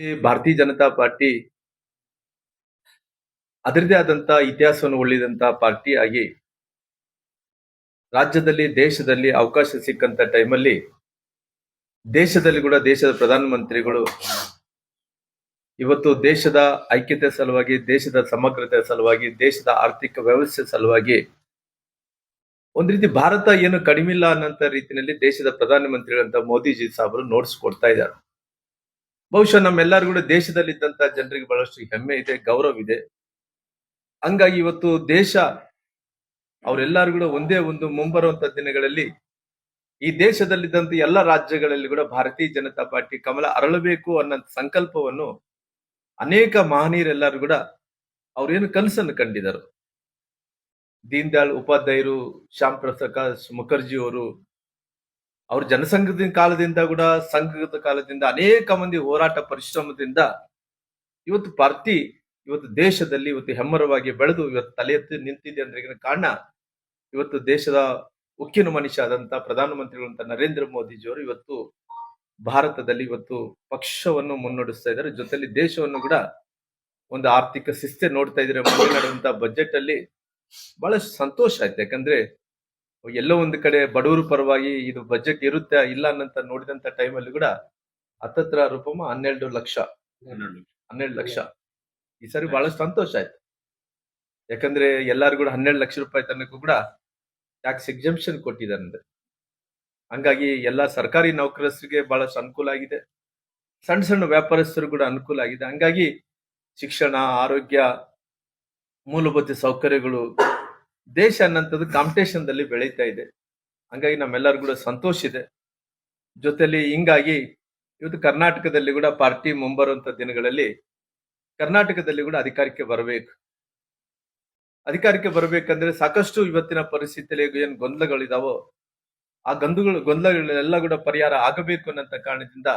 ಭಾರತೀಯ ಜನತಾ ಪಾರ್ಟಿ ಅದರದೇ ಆದಂತ ಇತಿಹಾಸವನ್ನು ಉಳಿದಂತ ಪಾರ್ಟಿ ಆಗಿ ರಾಜ್ಯದಲ್ಲಿ, ದೇಶದಲ್ಲಿ ಅವಕಾಶ ಸಿಕ್ಕಂತ ಟೈಮಲ್ಲಿ ದೇಶದಲ್ಲಿ ಕೂಡ ದೇಶದ ಪ್ರಧಾನಮಂತ್ರಿಗಳು ಇವತ್ತು ದೇಶದ ಐಕ್ಯತೆ ಸಲುವಾಗಿ, ದೇಶದ ಸಮಗ್ರತೆ ಸಲುವಾಗಿ, ದೇಶದ ಆರ್ಥಿಕ ವ್ಯವಸ್ಥೆ ಸಲುವಾಗಿ ಒಂದ್ ರೀತಿ ಭಾರತ ಏನು ಕಡಿಮೆ ಇಲ್ಲ ಅನ್ನೋಂತ ರೀತಿಯಲ್ಲಿ ದೇಶದ ಪ್ರಧಾನಮಂತ್ರಿಗಳಂತ ಮೋದಿಜಿ ನೋಟ್ಸ್ ಕೊಡ್ತಾ ಇದ್ದಾರೆ. ಬಹುಶಃ ನಮ್ಮೆಲ್ಲರೂ ಕೂಡ ದೇಶದಲ್ಲಿ ಇದ್ದಂತ ಜನರಿಗೆ ಬಹಳಷ್ಟು ಹೆಮ್ಮೆ ಇದೆ, ಗೌರವ ಇದೆ. ಹಂಗಾಗಿ ಇವತ್ತು ದೇಶ, ಅವರೆಲ್ಲರೂ ಕೂಡ ಒಂದೇ ಒಂದು ಮುಂಬರುವಂತ ದಿನಗಳಲ್ಲಿ ಈ ದೇಶದಲ್ಲಿದ್ದಂತ ಎಲ್ಲ ರಾಜ್ಯಗಳಲ್ಲಿ ಕೂಡ ಭಾರತೀಯ ಜನತಾ ಪಾರ್ಟಿ ಕಮಲ ಅರಳಬೇಕು ಅನ್ನೋ ಸಂಕಲ್ಪವನ್ನು ಅನೇಕ ಮಹನೀಯರೆಲ್ಲರೂ ಕೂಡ ಅವ್ರೇನು ಕನಸನ್ನು ಕಂಡಿದ್ದಾರೆ. ದೀನ್ ದಯಾಳ್ ಉಪಾಧ್ಯಾಯರು, ಶ್ಯಾಮ್ ಪ್ರಸಾದ್ ಮುಖರ್ಜಿ ಅವರು ಅವ್ರ ಜನಸಂಘದ ಕಾಲದಿಂದ ಕೂಡ, ಸಂಘದ ಕಾಲದಿಂದ ಅನೇಕ ಮಂದಿ ಹೋರಾಟ ಪರಿಶ್ರಮದಿಂದ ಇವತ್ತು ಪಾರ್ಟಿ ಇವತ್ತು ದೇಶದಲ್ಲಿ ಇವತ್ತು ಹೆಮ್ಮರವಾಗಿ ಬೆಳೆದು ಇವತ್ತು ತಲೆ ಎತ್ತಿ ನಿಂತಿದೆ ಅಂದ್ರೆ ಕಾರಣ ಇವತ್ತು ದೇಶದ ಉಕ್ಕಿನ ಮನುಷ್ಯ ಆದಂತ ಪ್ರಧಾನಮಂತ್ರಿಗಳಂತ ನರೇಂದ್ರ ಮೋದಿಜಿಯವರು ಇವತ್ತು ಭಾರತದಲ್ಲಿ ಇವತ್ತು ಪಕ್ಷವನ್ನು ಮುನ್ನಡೆಸ್ತಾ ಇದ್ದಾರೆ. ಜೊತೆಲಿ ದೇಶವನ್ನು ಕೂಡ ಒಂದು ಆರ್ಥಿಕ ಶಿಸ್ತೆ ನೋಡ್ತಾ ಇದ್ರೆ ಮುಂದೆ ನಡೆದಂತ ಬಜೆಟ್ ಅಲ್ಲಿ ಬಹಳಷ್ಟು ಸಂತೋಷ ಆಯ್ತು. ಯಾಕಂದ್ರೆ ಎಲ್ಲೋ ಒಂದು ಕಡೆ ಬಡವರ ಪರವಾಗಿ ಇದು ಬಜೆಟ್ ಇರುತ್ತೆ ಇಲ್ಲ ಅನ್ನಂತ ನೋಡಿದಂತ ಟೈಮಲ್ಲಿ ಕೂಡ ಹತ್ತತ್ರ ರೂಪಮ ಹನ್ನೆರಡು ಲಕ್ಷ. ಹನ್ನೆರಡು ಲಕ್ಷ. ಈ ಸರಿ ಬಹಳಷ್ಟು ಸಂತೋಷ ಆಯ್ತು. ಯಾಕಂದ್ರೆ ಎಲ್ಲಾರು ಕೂಡ ಹನ್ನೆರಡು ಲಕ್ಷ ರೂಪಾಯಿ ತನಕ ಕೂಡ ಟ್ಯಾಕ್ಸ್ ಎಕ್ಸಂಪ್ಷನ್ ಕೊಟ್ಟಿದ್ದಾರೆ ಹಂಗಾಗಿ ಎಲ್ಲಾ ಸರ್ಕಾರಿ ನೌಕರಸ್ಥರಿಗೆ ಬಹಳಷ್ಟು ಅನುಕೂಲ ಆಗಿದೆ. ಸಣ್ಣ ಸಣ್ಣ ವ್ಯಾಪಾರಸ್ಥರು ಕೂಡ ಅನುಕೂಲ ಆಗಿದೆ. ಹಂಗಾಗಿ ಶಿಕ್ಷಣ ಆರೋಗ್ಯ ಮೂಲಭೂತ ಸೌಕರ್ಯಗಳು ದೇಶ ಅನ್ನಂಥದ್ದು ಕಾಂಪಿಟೇಷನ್ದಲ್ಲಿ ಬೆಳೀತಾ ಇದೆ. ಹಂಗಾಗಿ ನಮ್ಮೆಲ್ಲರಿಗೂ ಕೂಡ ಸಂತೋಷ ಇದೆ. ಜೊತೆಲಿ ಹಿಂಗಾಗಿ ಇವತ್ತು ಕರ್ನಾಟಕದಲ್ಲಿ ಕೂಡ ಪಾರ್ಟಿ ಮುಂಬರುವಂತ ದಿನಗಳಲ್ಲಿ ಕರ್ನಾಟಕದಲ್ಲಿ ಕೂಡ ಅಧಿಕಾರಕ್ಕೆ ಬರಬೇಕು. ಅಧಿಕಾರಕ್ಕೆ ಬರಬೇಕಂದ್ರೆ ಸಾಕಷ್ಟು ಇವತ್ತಿನ ಪರಿಸ್ಥಿತಿಯಲ್ಲಿ ಏನ್ ಗೊಂದಲಗಳಿದಾವೋ, ಆ ಗಂಧುಗಳು ಗೊಂದಲಗಳೆಲ್ಲ ಕೂಡ ಪರಿಹಾರ ಆಗಬೇಕು ಅನ್ನಂತ ಕಾರಣದಿಂದ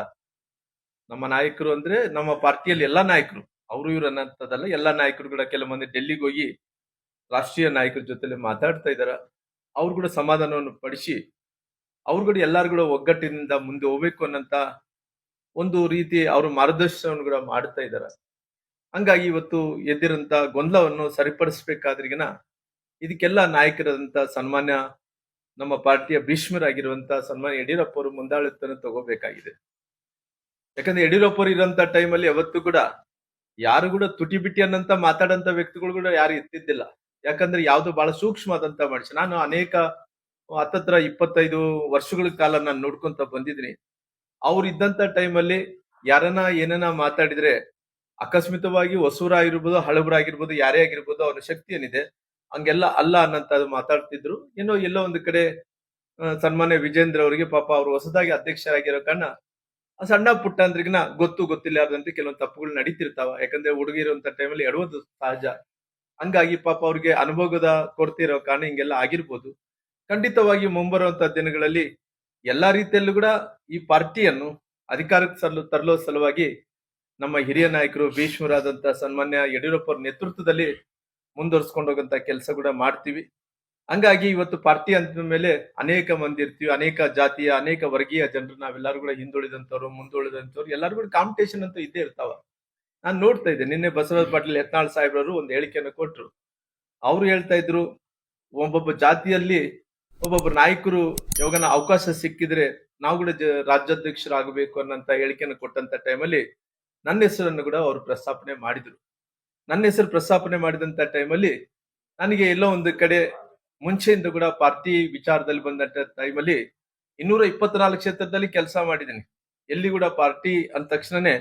ನಮ್ಮ ನಾಯಕರು ಅಂದ್ರೆ ನಮ್ಮ ಪಾರ್ಟಿಯಲ್ಲಿ ಎಲ್ಲಾ ನಾಯಕರು, ಅವರು ಇವ್ರು ಅನ್ನೋಂಥದ್ದಲ್ಲ, ಎಲ್ಲಾ ನಾಯಕರು ಕೂಡ ಕೆಲವು ಮಂದಿ ಡೆಲ್ಲಿಗೆ ಹೋಗಿ ರಾಷ್ಟ್ರೀಯ ನಾಯಕರ ಜೊತೆಲಿ ಮಾತಾಡ್ತಾ ಇದಾರ. ಅವ್ರು ಕೂಡ ಸಮಾಧಾನವನ್ನು ಪಡಿಸಿ, ಅವ್ರು ಕೂಡ ಎಲ್ಲರೂ ಕೂಡ ಒಗ್ಗಟ್ಟಿನಿಂದ ಮುಂದೆ ಹೋಗ್ಬೇಕು ಅನ್ನಂತ ಒಂದು ರೀತಿ ಅವ್ರ ಮಾರ್ಗದರ್ಶನವನ್ನು ಕೂಡ ಮಾಡ್ತಾ ಇದಾರ. ಹಂಗಾಗಿ ಇವತ್ತು ಎದ್ದಿರಂತ ಗೊಂದಲವನ್ನು ಸರಿಪಡಿಸ್ಬೇಕಾದ್ರಿಗಿನ ಇದಕ್ಕೆಲ್ಲ ನಾಯಕರಾದಂತ ಸನ್ಮಾನ್ಯ ನಮ್ಮ ಪಾರ್ಟಿಯ ಭೀಷ್ಮರಾಗಿರುವಂತ ಸನ್ಮಾನ್ಯ ಯಡಿಯೂರಪ್ಪ ಅವರು ಮುಂದಾಳತ್ವವನ್ನು ತಗೋಬೇಕಾಗಿದೆ. ಯಾಕಂದ್ರೆ ಯಡಿಯೂರಪ್ಪ ಅವರು ಇರೋಂತ ಟೈಮಲ್ಲಿ ಯಾವತ್ತೂ ಕೂಡ ಯಾರು ಕೂಡ ತುಟಿ ಬಿಟ್ಟಿ ಅನ್ನಂತ ಮಾತಾಡಂತ ವ್ಯಕ್ತಿಗಳು ಕೂಡ ಯಾರು ಇರ್ತಿದ್ದಿಲ್ಲ. ಯಾಕಂದ್ರೆ ಯಾವ್ದು ಬಹಳ ಸೂಕ್ಷ್ಮ ಆದಂತ ಮನುಷ್ಯ. ನಾನು ಅನೇಕ ಹತ್ತತ್ರ ಇಪ್ಪತ್ತೈದು ವರ್ಷಗಳ ಕಾಲ ನಾನು ನೋಡ್ಕೊಂತ ಬಂದಿದ್ದೀನಿ. ಅವ್ರು ಇದ್ದಂತ ಟೈಮಲ್ಲಿ ಯಾರನ್ನ ಏನನ್ನ ಮಾತಾಡಿದ್ರೆ ಅಕಸ್ಮಿತವಾಗಿ ಹೊಸೂರ ಆಗಿರ್ಬೋದು, ಹಳಬರ ಆಗಿರ್ಬೋದು, ಯಾರೇ ಆಗಿರ್ಬೋದು ಅವ್ರ ಶಕ್ತಿ ಏನಿದೆ, ಹಂಗೆಲ್ಲ ಅಲ್ಲ ಅನ್ನಂತ ಮಾತಾಡ್ತಿದ್ರು. ಏನೋ ಎಲ್ಲೋ ಒಂದು ಕಡೆ ಸನ್ಮಾನ್ಯ ವಿಜೇಂದ್ರ ಅವರಿಗೆ ಪಾಪ ಅವರು ಹೊಸದಾಗಿ ಅಧ್ಯಕ್ಷರಾಗಿರೋ ಕಾರಣ ಆ ಸಣ್ಣ ಪುಟ್ಟ ಅಂದ್ರಿಗಿನ ಗೊತ್ತು ಗೊತ್ತಿಲ್ಲಾರ್ದಂತೆ ಕೆಲವೊಂದು ತಪ್ಪುಗಳು ನಡೀತಿರ್ತಾವ. ಯಾಕಂದ್ರೆ ಹುಡುಗಿರುವಂತ ಟೈಮಲ್ಲಿ ಎಡುವುದು ಸಹಜ. ಹಂಗಾಗಿ ಪಾಪ ಅವ್ರಿಗೆ ಅನುಭವದ ಕೊರತೆ ಕಾರಣ ಹಿಂಗೆಲ್ಲ ಆಗಿರ್ಬೋದು. ಖಂಡಿತವಾಗಿ ಮುಂಬರುವಂತ ದಿನಗಳಲ್ಲಿ ಎಲ್ಲಾ ರೀತಿಯಲ್ಲೂ ಕೂಡ ಈ ಪಾರ್ಟಿಯನ್ನು ಅಧಿಕಾರಕ್ಕೆ ಸಲ್ಲು ತರಲೋ ಸಲುವಾಗಿ ನಮ್ಮ ಹಿರಿಯ ನಾಯಕರು ಭೀಷ್ಮರಾದಂತ ಸನ್ಮಾನ್ಯ ಯಡಿಯೂರಪ್ಪ ನೇತೃತ್ವದಲ್ಲಿ ಮುಂದುವರ್ಸ್ಕೊಂಡು ಹೋಗಂತ ಕೆಲಸ ಕೂಡ ಮಾಡ್ತೀವಿ. ಹಂಗಾಗಿ ಇವತ್ತು ಪಾರ್ಟಿ ಅಂತ ಮೇಲೆ ಅನೇಕ ಮಂದಿ ಇರ್ತೀವಿ, ಅನೇಕ ಜಾತಿಯ, ಅನೇಕ ವರ್ಗೀಯ ಜನರು ನಾವೆಲ್ಲರೂ ಕೂಡ ಹಿಂದುಳಿದಂತವ್ರು ಮುಂದುಳಿದಂತವ್ರು ಎಲ್ಲರೂ ಕೂಡ ಕಾಂಪಿಟೇಷನ್ ಅಂತೂ ಇದ್ದೇ ಇರ್ತಾವ. ನಾನ್ ನೋಡ್ತಾ ಇದ್ದೆ. ನಿನ್ನೆ ಬಸವರಾಜ ಪಾಟೀಲ್ ಯತ್ನಾಳ್ ಸಾಹೇಬ್ರವರು ಒಂದು ಹೇಳಿಕೆಯನ್ನು ಕೊಟ್ಟರು ಅವ್ರು ಹೇಳ್ತಾ ಇದ್ರು ಒಬ್ಬೊಬ್ಬ ಜಾತಿಯಲ್ಲಿ ಒಬ್ಬೊಬ್ಬ ನಾಯಕರು ಯಾವಾಗ ಅವಕಾಶ ಸಿಕ್ಕಿದ್ರೆ ನಾವು ಕೂಡ ರಾಜ್ಯಾಧ್ಯಕ್ಷರಾಗಬೇಕು ಅನ್ನಂತ ಹೇಳಿಕೆಯನ್ನು ಕೊಟ್ಟಂತ ಟೈಮಲ್ಲಿ ನನ್ನ ಹೆಸರನ್ನು ಕೂಡ ಅವರು ಪ್ರಸ್ತಾಪನೆ ಮಾಡಿದ್ರು. ನನ್ನ ಹೆಸರು ಪ್ರಸ್ತಾಪನೆ ಮಾಡಿದಂತ ಟೈಮಲ್ಲಿ ನನಗೆ ಎಲ್ಲೋ ಒಂದು ಕಡೆ ಮುಂಚೆಯಿಂದ ಕೂಡ ಪಾರ್ಟಿ ವಿಚಾರದಲ್ಲಿ ಬಂದಂತ ಟೈಮಲ್ಲಿ ಇನ್ನೂರ ಇಪ್ಪತ್ನಾಲ್ಕು ಕ್ಷೇತ್ರದಲ್ಲಿ ಕೆಲಸ ಮಾಡಿದ್ದೀನಿ. ಎಲ್ಲಿ ಕೂಡ ಪಾರ್ಟಿ ಅಂದ ತಕ್ಷಣನೇ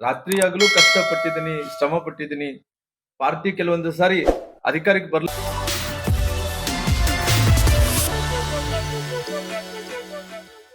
ರಾತ್ರಿ ಆಗಲೂ ಕಷ್ಟಪಟ್ಟಿದ್ದೀನಿ ಶ್ರಮ ಪಟ್ಟಿದ್ದೀನಿ ಪಾರ್ಟಿ ಕೆಲವೊಂದು ಸಾರಿ ಅಧಿಕಾರಕ್ಕೆ ಬರ್ಲ